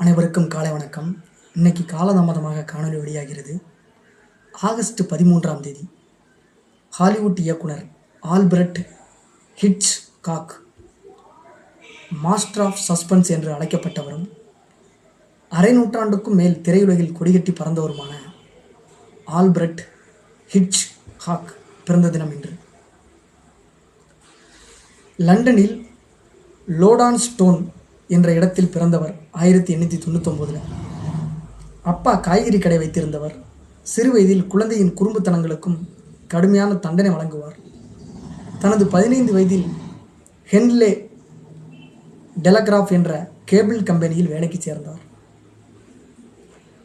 அனைவருக்கும் காலை வணக்கம். இன்னைக்கு காலதாமதமாக காணொலி வெளியாகிறது. ஆகஸ்ட் பதிமூன்றாம் தேதி ஹாலிவுட் இயக்குனர் Albert Hitchcock master of suspense என்று அழைக்கப்பட்டவரும் அரை நூற்றாண்டுக்கும் மேல் திரையுலகில் கொடிகட்டி பறந்தவருமான ஆல்பர்ட் ஹிட்ச் ஹாக் பிறந்த தினம் இன்று. லண்டனில் லோடான் ஸ்டோன் என்ற இடத்தில் பிறந்தவர் ஆயிரத்தி எண்ணூற்றி தொண்ணூத்தொம்போதில். அப்பா காய்கறி கடை வைத்திருந்தவர். சிறுவயதில் குழந்தையின் குறும்புத்தனங்களுக்கும் கடுமையான தண்டனை வழங்குவார். தனது பதினைந்து வயதில் ஹென்லே டெலகிராஃப் என்ற கேபிள் கம்பெனியில் வேலைக்கு சேர்ந்தார்.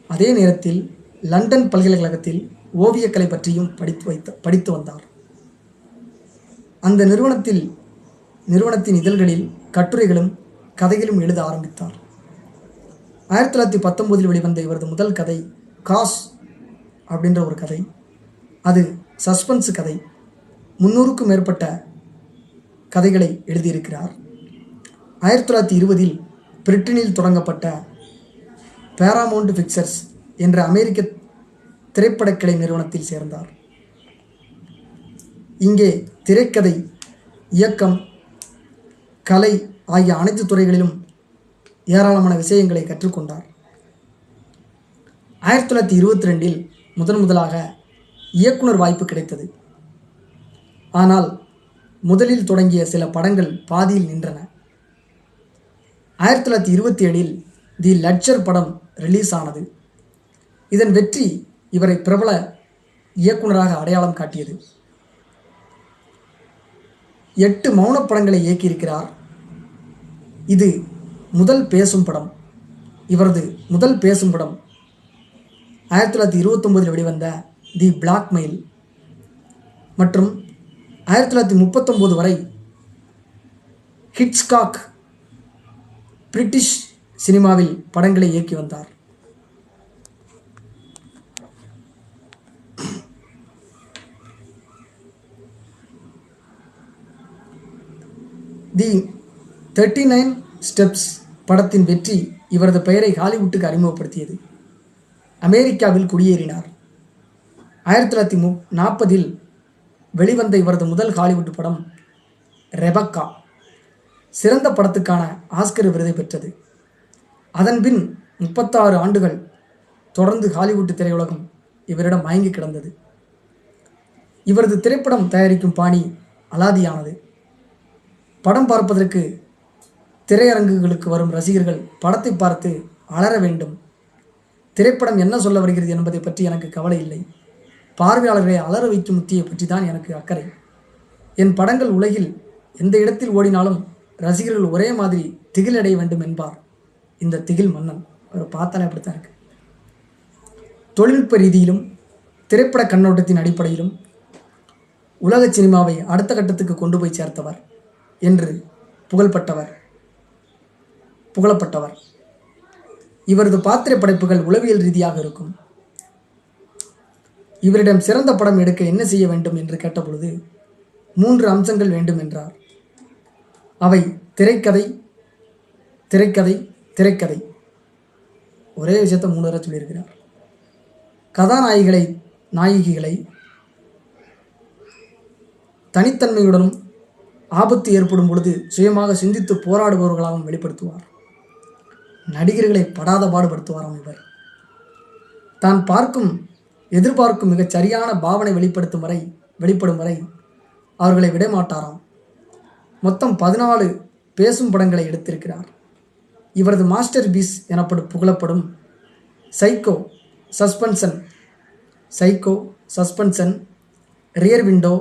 அதே நேரத்தில் லண்டன் பல்கலைக்கழகத்தில் ஓவியக்கலை பற்றியும் படித்து வைத்த படித்து வந்தார். அந்த நிறுவனத்தில் நிறுவனத்தின் இதழ்களில் கட்டுரைகளும் கதைகளும் எழுத ஆரம்பித்தார். ஆயிரத்தி தொள்ளாயிரத்தி பத்தொம்போதில் வெளிவந்த இவரது முதல் கதை காஸ் அப்படின்ற ஒரு கதை. அது சஸ்பென்ஸ் கதை. முன்னூறுக்கும் மேற்பட்ட கதைகளை எழுதியிருக்கிறார். ஆயிரத்தி தொள்ளாயிரத்தி இருபதில் பிரிட்டனில் தொடங்கப்பட்ட பேராமவுண்ட் பிக்சர்ஸ் என்ற அமெரிக்க திரைப்படக்கிளை நிறுவனத்தில் சேர்ந்தார். இங்கே திரைக்கதை இயக்கம் கலை ஆகிய அனைத்து துறைகளிலும் ஏராளமான விஷயங்களை கற்றுக்கொண்டார். ஆயிரத்தி தொள்ளாயிரத்தி இருபத்தி ரெண்டில் முதன் முதலாக இயக்குனர் வாய்ப்பு கிடைத்தது. ஆனால் முதலில் தொடங்கிய சில படங்கள் பாதியில் நின்றன. ஆயிரத்தி தொள்ளாயிரத்தி இருபத்தி ஏழில் தி லட்சர் படம் ரிலீஸ் ஆனது. இதன் வெற்றி இவரை பிரபல இயக்குனராக அடையாளம் காட்டியது. எட்டு மௌனப் படங்களை இயக்கியிருக்கிறார் இது முதல் பேசும் படம். இவரது முதல் பேசும் படம் ஆயிரத்தி தொள்ளாயிரத்தி இருபத்தொம்போதில் வெளிவந்த தி பிளாக்மெயில் மற்றும் ஆயிரத்தி தொள்ளாயிரத்தி முப்பத்தொம்போது வரை ஹிட்ஸ்காக் பிரிட்டிஷ் சினிமாவில் படங்களை இயக்கி வந்தார். தி தேர்ட்டி நைன் ஸ்டெப்ஸ் படத்தின் வெற்றி இவரது பெயரை ஹாலிவுட்டுக்கு அறிமுகப்படுத்தியது. அமெரிக்காவில் குடியேறினார். ஆயிரத்தி தொள்ளாயிரத்தி மு நாற்பதில் வெளிவந்த இவரது முதல் ஹாலிவுட் படம் ரெபக்கா. சிறந்த படத்துக்கான ஆஸ்கர் விருதை பெற்றது. அதன்பின் முப்பத்தாறு ஆண்டுகள் தொடர்ந்து ஹாலிவுட் திரையுலகம் இவரிடம் மயங்கி கிடந்தது. இவரது திரைப்படம் தயாரிக்கும் பாணி அலாதியானது. படம் பார்ப்பதற்கு திரையரங்குகளுக்கு வரும் ரசிகர்கள் படத்தை பார்த்து அலற வேண்டும். திரைப்படம் என்ன சொல்ல வருகிறது என்பதை பற்றி எனக்கு கவலை இல்லை. பார்வையாளர்களை அலற வைக்கும் முத்தியை பற்றி தான் எனக்கு அக்கறை. என் படங்கள் உலகில் எந்த இடத்தில் ஓடினாலும் ரசிகர்கள் ஒரே மாதிரி திகில் அடைய வேண்டும் என்பார். இந்த திகில் மன்னன். அவர் பார்த்தாலே அப்படித்தான் இருக்கு. தொழில்நுட்ப ரீதியிலும் திரைப்பட கண்ணோட்டத்தின் அடிப்படையிலும் உலக சினிமாவை அடுத்த கட்டத்துக்கு கொண்டு போய் சேர்த்தவர் என்று புகழ்பட்டவர் புகழப்பட்டவர். இவரது பாத்திர படைப்புகள் உளவியல் ரீதியாக இருக்கும். இவரிடம் சிறந்த படம் எடுக்க என்ன செய்ய வேண்டும் என்று கேட்டபொழுது மூன்று அம்சங்கள் வேண்டும் என்றார். அவை திரைக்கதை திரைக்கதை திரைக்கதை. ஒரே விஷயத்தை மூணு வரை சொல்லியிருக்கிறார். கதாநாயகிகளை நாயகிகளை தனித்தன்மையுடனும் ஆபத்து ஏற்படும் பொழுது சுயமாக சிந்தித்து போராடுபவர்களாகவும் வெளிப்படுத்துவார். நடிகர்களை படாத பாடுபடுத்துவாராம் இவர். தான் பார்க்கும் எதிர்பார்க்கும் மிகச் சரியான பாவனை வெளிப்படுத்தும் வரை வெளிப்படும் வரை அவர்களை விடமாட்டாராம் மொத்தம் பதினாலு பேசும் படங்களை எடுத்திருக்கிறார். இவரது மாஸ்டர் பீஸ் எனப்படும் புகழப்படும் psycho suspicion psycho suspicion rear window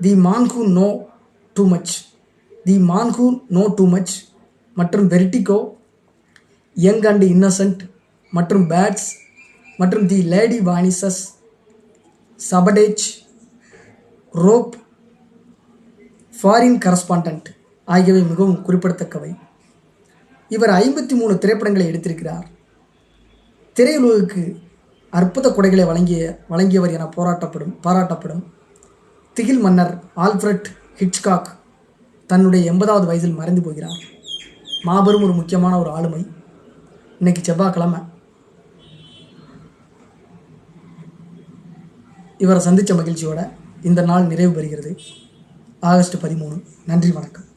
the man who know too much the man who know too much மற்றும் வெர்டிகோ யங் அண்ட் இன்னசென்ட் மற்றும் பேட்ஸ் மற்றும் the lady vanishes sabotage rope foreign correspondent ஆகியவை மிகவும் குறிப்பிடத்தக்கவை. இவர் ஐம்பத்தி மூணு திரைப்படங்களை எடுத்திருக்கிறார். திரையுலகுக்கு அற்புத கொடைகளை வழங்கிய வழங்கியவர் என போராட்டப்படும் பாராட்டப்படும் திகில் மன்னர் ஆல்ஃபிரட் ஹிட்ச்காக் தன்னுடைய எண்பதாவது வயதில் மறைந்து போகிறார். மாபெரும் ஒரு முக்கியமான ஒரு ஆளுமை. இன்னைக்கு செவ்வாய்க்கிழமை. இவரை சந்தித்த மகிழ்ச்சியோட இந்த நாள் நிறைவு பெறுகிறது. ஆகஸ்ட் பதிமூணு. நன்றி வணக்கம்.